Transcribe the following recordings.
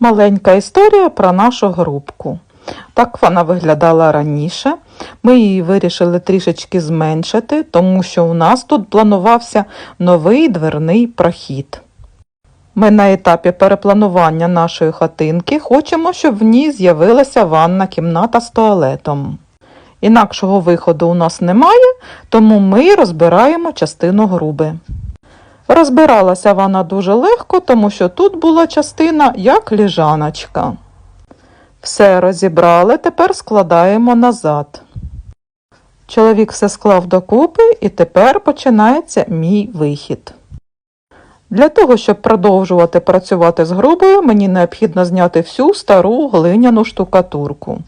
Маленька історія про нашу грубку. Так вона виглядала раніше. Ми її вирішили трішечки зменшити, тому що у нас тут планувався новий дверний прохід. Ми на етапі перепланування нашої хатинки хочемо, щоб в ній з'явилася ванна кімната з туалетом. Інакшого виходу у нас немає, тому ми розбираємо частину груби. Розбиралася вона дуже легко, тому що тут була частина як ліжаночка. Все розібрали, тепер складаємо назад. Чоловік все склав докупи і тепер починається мій вихід. Для того, щоб продовжувати працювати з грубою, мені необхідно зняти всю стару глиняну штукатурку.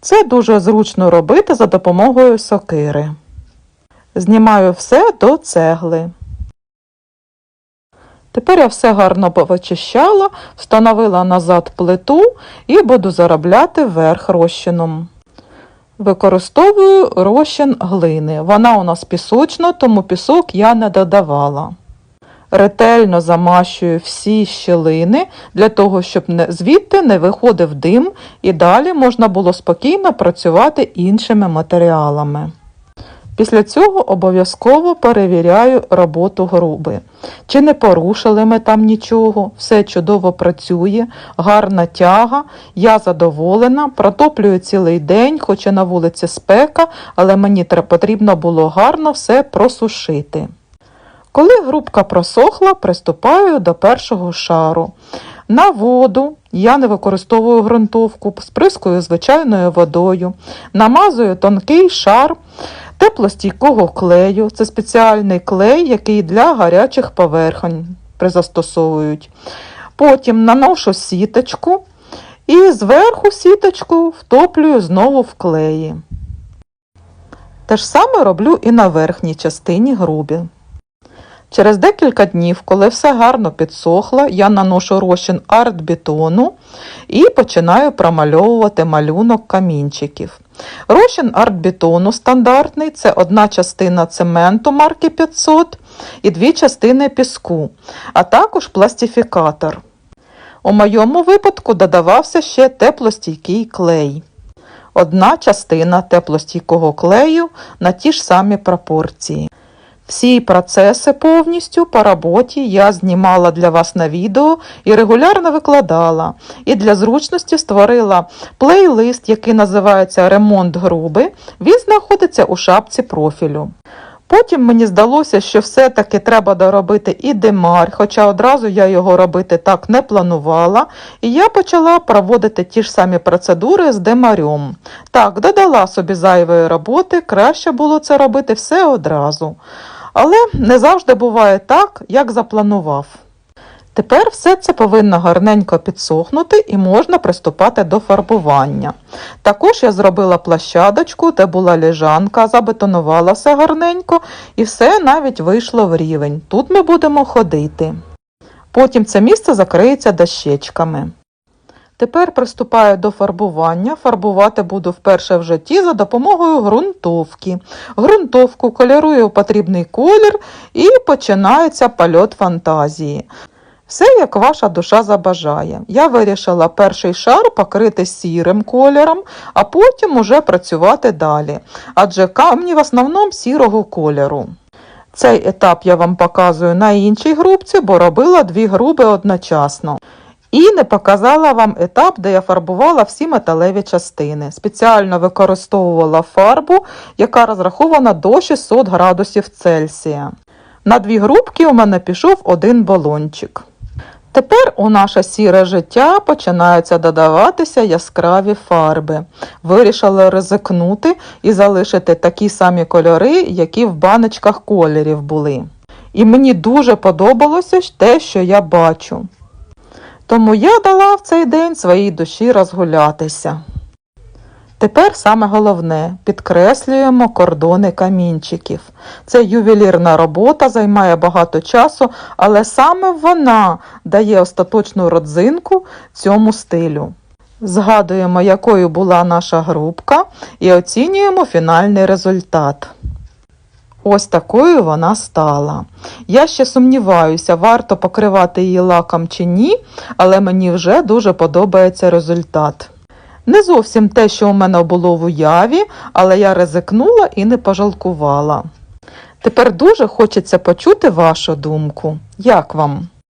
Це дуже зручно робити за допомогою сокири. Знімаю все до цегли. Тепер я все гарно повичищала, встановила назад плиту і буду заробляти верх розчином. Використовую розчин глини. Вона у нас пісочна, тому пісок я не додавала. Ретельно замащую всі щілини для того, щоб звідти не виходив дим і далі можна було спокійно працювати іншими матеріалами. Після цього обов'язково перевіряю роботу груби. Чи не порушили ми там нічого, все чудово працює, гарна тяга, я задоволена, протоплюю цілий день, хоча на вулиці спека, але мені потрібно було гарно все просушити. Коли грубка просохла, приступаю до першого шару. На воду я не використовую ґрунтовку, сприскую звичайною водою, намазую тонкий шар теплостійкого клею. Це спеціальний клей, який для гарячих поверхонь призастосовують. Потім наношу сіточку і зверху сіточку втоплюю знову в клеї. Те ж саме роблю і на верхній частині грубі. Через декілька днів, коли все гарно підсохло, я наношу розчин артбетону і починаю промальовувати малюнок камінчиків. Розчин артбетону стандартний це одна частина цементу марки 500 і дві частини піску, а також пластифікатор. У моєму випадку додавався ще теплостійкий клей. Одна частина теплостійкого клею на ті ж самі пропорції. Всі процеси повністю по роботі я знімала для вас на відео і регулярно викладала. І для зручності створила плейлист, який називається Ремонт груби. Він знаходиться у шапці профілю. Потім мені здалося, що все-таки треба доробити і демар, хоча одразу я його робити так не планувала, і я почала проводити ті ж самі процедури з демарем. Так, додала собі зайвої роботи, краще було це робити все одразу. Але не завжди буває так, як запланував. Тепер все це повинно гарненько підсохнути і можна приступати до фарбування. Також я зробила площадочку, де була ліжанка, забетонувала все гарненько і все навіть вийшло в рівень. Тут ми будемо ходити. Потім це місце закриється дощечками. Тепер приступаю до фарбування. Фарбувати буду вперше в житті за допомогою ґрунтовки. Ґрунтовку кольорую у потрібний колір і починається польот фантазії. Все, як ваша душа забажає. Я вирішила перший шар покрити сірим кольором, а потім уже працювати далі, адже камні в основному сірого кольору. Цей етап я вам показую на іншій грубці, бо робила дві груби одночасно. І не показала вам етап, де я фарбувала всі металеві частини. Спеціально використовувала фарбу, яка розрахована до 600 градусів Цельсія. На дві грубки у мене пішов один балончик. Тепер у наше сіре життя починаються додаватися яскраві фарби. Вирішила ризикнути і залишити такі самі кольори, які в баночках кольорів були. І мені дуже подобалося те, що я бачу. Тому я дала в цей день своїй душі розгулятися. Тепер саме головне підкреслюємо кордони камінчиків. Це ювелірна робота, займає багато часу, але саме вона дає остаточну родзинку цьому стилю. Згадуємо, якою була наша грубка, і оцінюємо фінальний результат. Ось такою вона стала. Я ще сумніваюся, варто покривати її лаком чи ні, але мені вже дуже подобається результат. Не зовсім те, що у мене було в уяві, але я ризикнула і не пожалкувала. Тепер дуже хочеться почути вашу думку. Як вам?